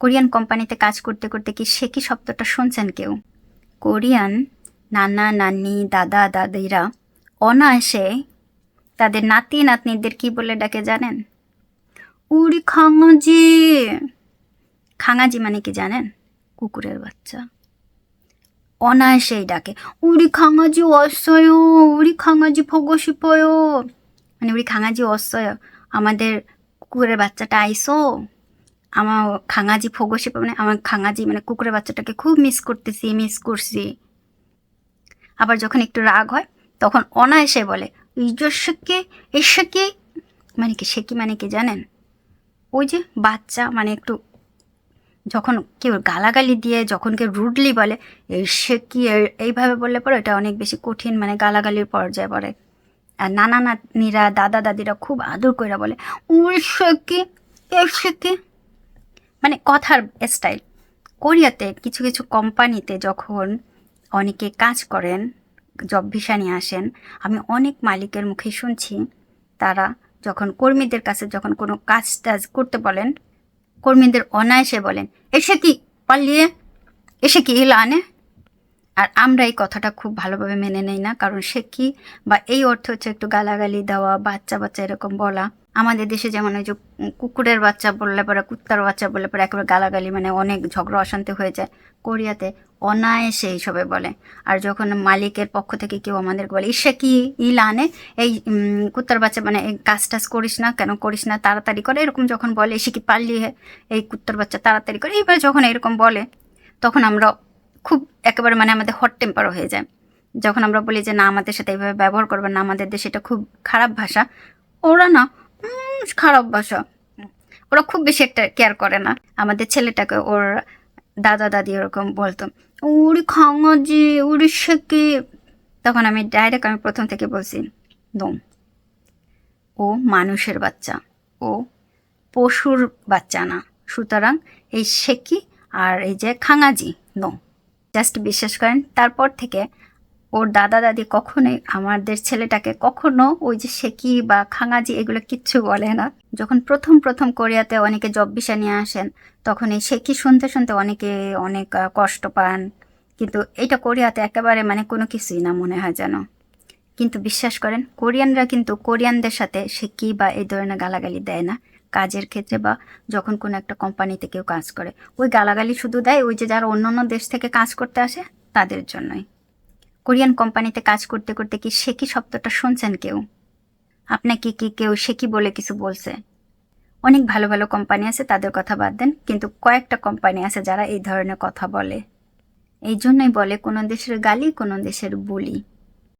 Korean কোম্পানিতে কাজ করতে করতে কি সে কি শব্দটা শুনছেন কেউ? কোরিয়ান নানা, নানি, দাদা, দাদিরা অনায়াসে তাদের নাতি, নাতনিদের কি বলে ডাকে জানেন? উড়ি খাঙাজি। খাঙাজি মানে কি জানেন? কুকুরের বাচ্চা। অনায়াসেই ডাকে, উড়ি খাঙাজি অসয় উড়ি খাঙাজি ভগসিপয় মানে উড়ি খাঙাজি অসয় আমাদের কুকুরের বাচ্চাটা আইসো। আমার খাঙাজি ফোগসে মানে আমার খাঙাজি মানে কুকুরের বাচ্চাটাকে খুব মিস করতেছি মিস করছি। আবার যখন একটু রাগ হয়, তখন অনায়াসে বলে ইজস্বকে কে? মানে কি, সে কি মানে কি জানেন? ওই যে বাচ্চা মানে একটু যখন কেউ গালাগালি দিয়ে, যখন কেউ রুডলি বলে সে কি? এইভাবে বললে পরে এটা অনেক বেশি কঠিন মানে গালাগালির পর্যায়ে পড়ে। আর নানা নাতনিরা, দাদা দাদিরা খুব আদর করে বলে ওর সে কি? এর সে মানে কথার স্টাইল কোরিয়াতে কিছু কিছু কোম্পানিতে যখন অনেকে কাজ করেন জব ভিসা নিয়ে আসেন, আমি অনেক মালিকের মুখে শুনছি, তারা যখন কর্মীদের কাছে যখন কোনো কাজ টাজ করতে বলেন, কর্মীদের অনায়াসে বলেন, এসে কি পালিয়ে, এসে কি লানে আর আমরা এই কথাটা খুব ভালোভাবে মেনে নেই না, কারণ সে কি বা এই অর্থ হচ্ছে একটু গালাগালি দেওয়া বাচ্চা বাচ্চা এরকম বলা। আমাদের দেশে যেমন ওই যে কুকুরের বাচ্চা বললে পরে, কুত্তার বাচ্চা বললে পরে একেবারে গালাগালি মানে অনেক ঝগড়া, অশান্তি হয়ে যায়। কোরিয়াতে অনায়াসে এইসবে বলে। আর যখন মালিকের পক্ষ থেকে কেউ আমাদেরকে বলে, ইসে কি ই লানে? এই কুত্তার বাচ্চা মানে এই কাজ টাজ করিস না, কেন করিস না, তাড়াতাড়ি করে। এরকম যখন বলে এসে কি পারলি হে? এই কুত্তার বাচ্চা, তাড়াতাড়ি করে। এইবার যখন এরকম বলে, তখন আমরা খুব একেবারে মানে আমাদের হট টেম্পার হয়ে যায়। যখন আমরা বলি যে, না, আমাদের সাথে এইভাবে ব্যবহার করবেন না, আমাদের দেশে এটা খুব খারাপ ভাষা, ওরা না খারাপ ভাষা। ওরা খুব বেশি একটা কেয়ার করে না। আমাদের ছেলেটাকে ওর দাদা, দাদি ওরকম বলতো, উড়ি খাঙাজি উড়ি শেকি তখন আমি ডাইরেক্ট আমি প্রথম থেকে বলছি, দম। ও মানুষের বাচ্চা, ও পশুর বাচ্চা না। সুতরাং এই শেকি আর এই যে খাঙাজি নো জাস্ট বিশ্বাস করেন। তারপর থেকে ওর দাদা দাদি কখনোই আমাদের ছেলেটাকে কখনো ওই যে শেকি বা খাঙাজি এগুলো কিচ্ছু বলে না। যখন প্রথম প্রথম কোরিয়াতে অনেকে জব ভিসা নিয়ে আসেন, তখন এই শেকি শুনতে শুনতে অনেকে অনেক কষ্ট পান। কিন্তু এটা কোরিয়াতে একেবারে মানে কোনো কিছুই না মনে হয় যেন। কিন্তু বিশ্বাস করেন, কোরিয়ানরা কিন্তু কোরিয়ানদের সাথে শেকি বা এই ধরনের গালাগালি দেয় না। কাজের ক্ষেত্রে বা যখন কোনো একটা কোম্পানিতে কেউ কাজ করে, ওই গালাগালি শুধু দেয় ওই যে যারা অন্য অন্য দেশ থেকে কাজ করতে আসে তাদের জন্যই। কোরিয়ান কোম্পানিতে কাজ করতে করতে কি সে কি শব্দটা শুনছেন কেউ? আপনাকে কি কেউ সে কি বলে কিছু বলছে? অনেক ভালো ভালো কোম্পানি আছে, তাদের কথা বাদ দেন, কিন্তু কয়েকটা কোম্পানি আছে যারা এই ধরনের কথা বলে। এই জন্যই বলে, কোনো দেশের গালি, কোনো দেশের বুলি।